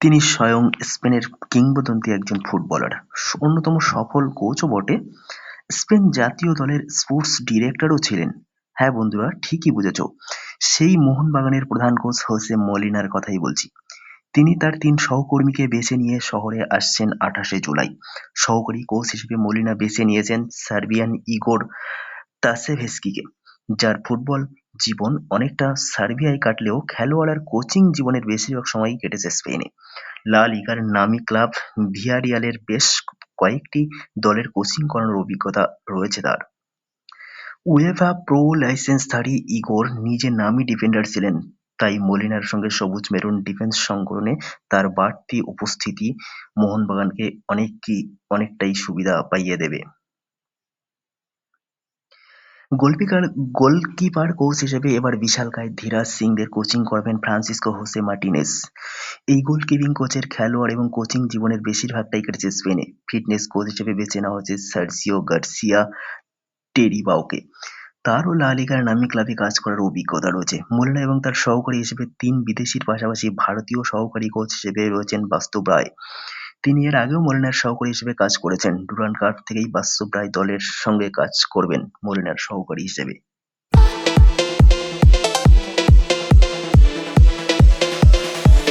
তিনি স্বয়ং স্পেনের কিংবদন্তি একজন ফুটবলার, অন্যতম সফল কোচও বটে, স্পেন জাতীয় দলের স্পোর্টস ডিরেক্টরও ছিলেন। হ্যাঁ বন্ধুরা ঠিকই বুঝেছ, সেই মোহনবাগানের প্রধান কোচ হোসে মলিনার কথাই বলছি। তিনি তার তিন সহকর্মীকে বেছে নিয়ে শহরে আসছেন আঠাশে জুলাই। সহকারী কোচ হিসেবে মলিনা বেছে নিয়েছেন সার্বিয়ান ইগোর তাসেভেস্কিকে, যার ফুটবল জীবন অনেকটা সার্বিয়ায় কাটলেও খেলোয়াড় আর কোচিং জীবনের বেশিরভাগ সময়ই কেটেছে স্পেনে। লা লিগার নামী ক্লাব ভিয়ারিয়ালের বেশ কয়েকটি দলের কোচিং করানোর অভিজ্ঞতা রয়েছে তার। উয়েফা প্রো লাইসেন্সধারী ইগোর নিজে নামী ডিফেন্ডার ছিলেন, তাই মলিনার সঙ্গে সবুজ মেরুন ডিফেন্স সংগঠনে তার বাড়তি উপস্থিতি মোহনবাগানকে অনেকটাই সুবিধা পাইয়ে দেবে। গোলকিপার কোচ হিসেবে এবার বিশালকায় ধীরাজ সিংদের কোচিং করবেন ফ্রান্সিসকো হোসে মার্টিনেস এই গোলকিপিং কোচের খেলোয়াড় এবং কোচিং জীবনের বেশিরভাগটাই কেটেছে স্পেনে। ফিটনেস কোচ হিসেবে বেছে নেওয়া হয়েছে সার্জিও গার্সিয়া টেরিবাওকে। তারও লা লিগার নামী ক্লাবে কাজ করার অভিজ্ঞতা রয়েছে। মোল্লা এবং তার সহকারী হিসেবে তিন বিদেশির পাশাপাশি ভারতীয় সহকারী কোচ হিসেবে রয়েছেন বাস্তব রায়। তিনি এর আগেও মলিনার সহকারী হিসেবে কাজ করেছেন। ডুরান্ড কাপ থেকেই বাস্তব রায় দলের সঙ্গে কাজ করবেন মলিনার সহকারী হিসেবে।